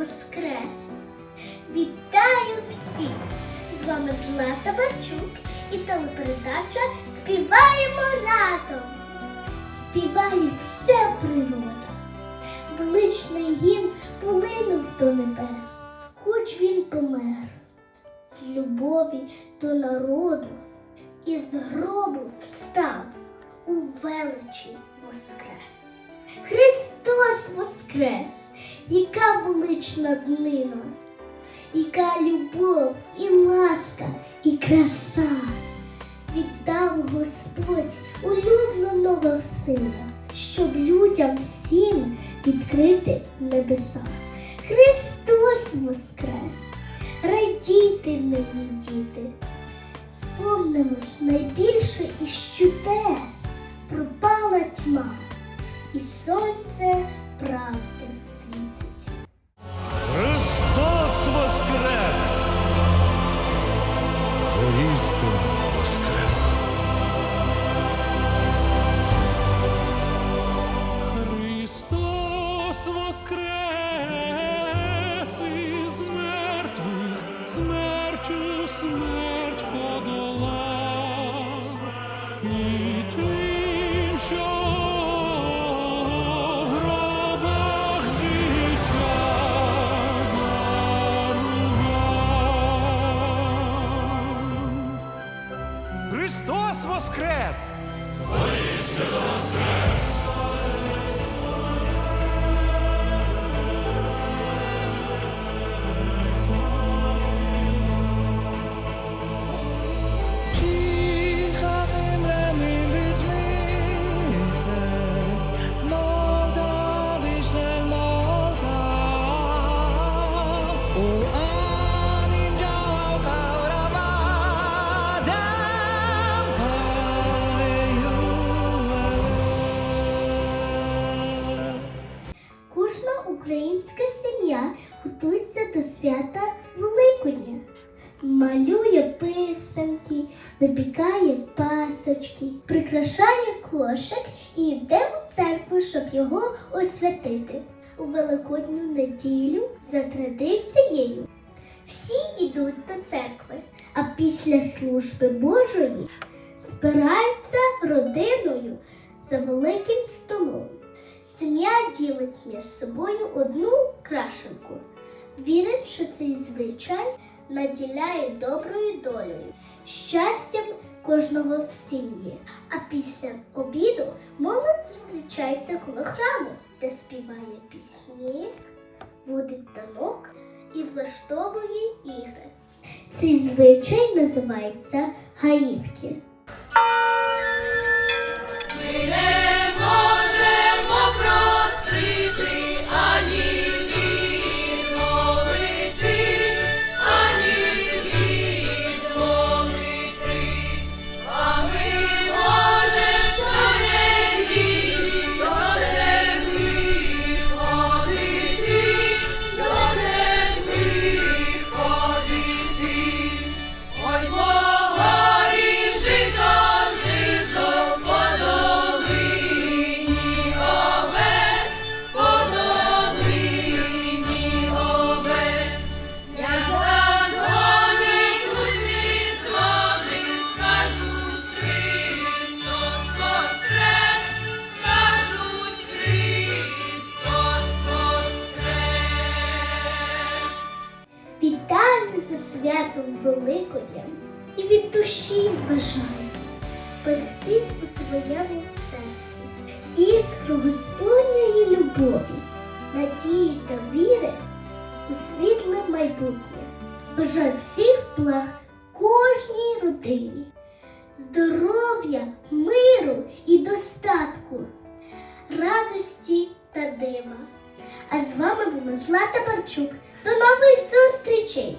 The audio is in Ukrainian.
Воскрес! Вітаю всіх! З вами Злата Барчук і телепередача Співаємо разом! Співає вся природа. Величний гімн полинув до небес, хоч він помер. З любові до народу із гробу встав у величі воскрес. Христос воскрес! Яка велична днина, яка любов і ласка, і краса. Віддав Господь улюбленого сина, щоб людям всім відкрити небеса. Христос воскрес! Радійте нині, діти! Сповнимось найбільше із чудес, пропала тьма, і сонце правди воскрес! Українська сім'я готується до свята Великодня. Малює писанки, випікає пасочки, прикрашає кошик і йде у церкву, щоб його освятити. У Великодню неділю за традицією всі йдуть до церкви, а після служби Божої збираються родиною за великим столом. Сім'я ділить між собою одну крашенку. Вірить, що цей звичай наділяє доброю долею, щастям кожного в сім'ї. А після обіду молодь зустрічається коло храму, де співає пісні, водить танок і влаштовує ігри. Цей звичай називається гаївки. Святом Великодням і від душі бажаю берегти у своєму серці іскру Господньої любові, надії та віри у світле майбутнє. Бажаю всіх благ кожній родині, здоров'я, миру і достатку, радості та дива. А з вами була Злата Барчук. До нових зустрічей!